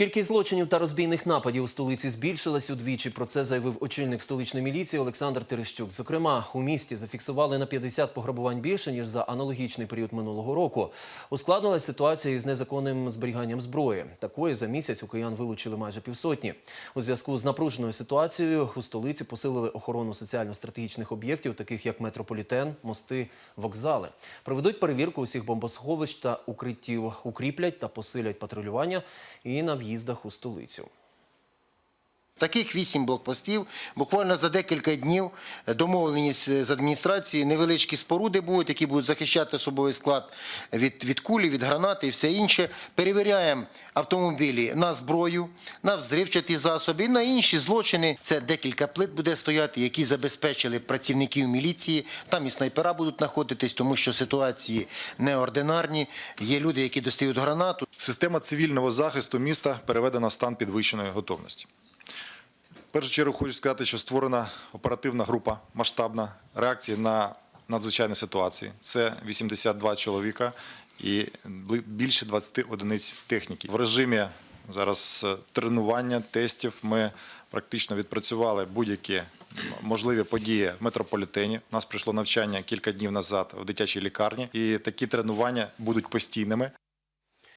Кількість злочинів та розбійних нападів у столиці збільшилась удвічі. Про це заявив очільник столичної міліції Олександр Терещук. Зокрема, у місті зафіксували на 50 пограбувань більше ніж за аналогічний період минулого року. Ускладнилась ситуація із незаконним зберіганням зброї. Такої за місяць у киян вилучили майже півсотні. У зв'язку з напруженою ситуацією у столиці посилили охорону соціально-стратегічних об'єктів, таких як метрополітен, мости, вокзали. Проведуть перевірку усіх бомбосховищ та укриттів, укріплять та посилять патрулювання і на в'їздах у столицю. Таких вісім блокпостів. Буквально за декілька днів домовленість з адміністрацією, невеличкі споруди будуть, які будуть захищати особовий склад від, від кулі, від гранати і все інше. Перевіряємо автомобілі на зброю, на взривчаті засоби на інші злочини. Це декілька плит буде стояти, які забезпечили працівників міліції. Там і снайпера будуть знаходитись, тому що ситуації неординарні. Є люди, які достають гранату. Система цивільного захисту міста переведена в стан підвищеної готовності. Першу чергу хочу сказати, що створена оперативна група масштабна реакції на надзвичайні ситуації. Це 82 чоловіка і більше 20 одиниць техніки. В режимі зараз е, тренування, тестів ми практично відпрацювали будь-які можливі події в метрополітені. У нас прийшло навчання кілька днів назад в дитячій лікарні, і такі тренування будуть постійними.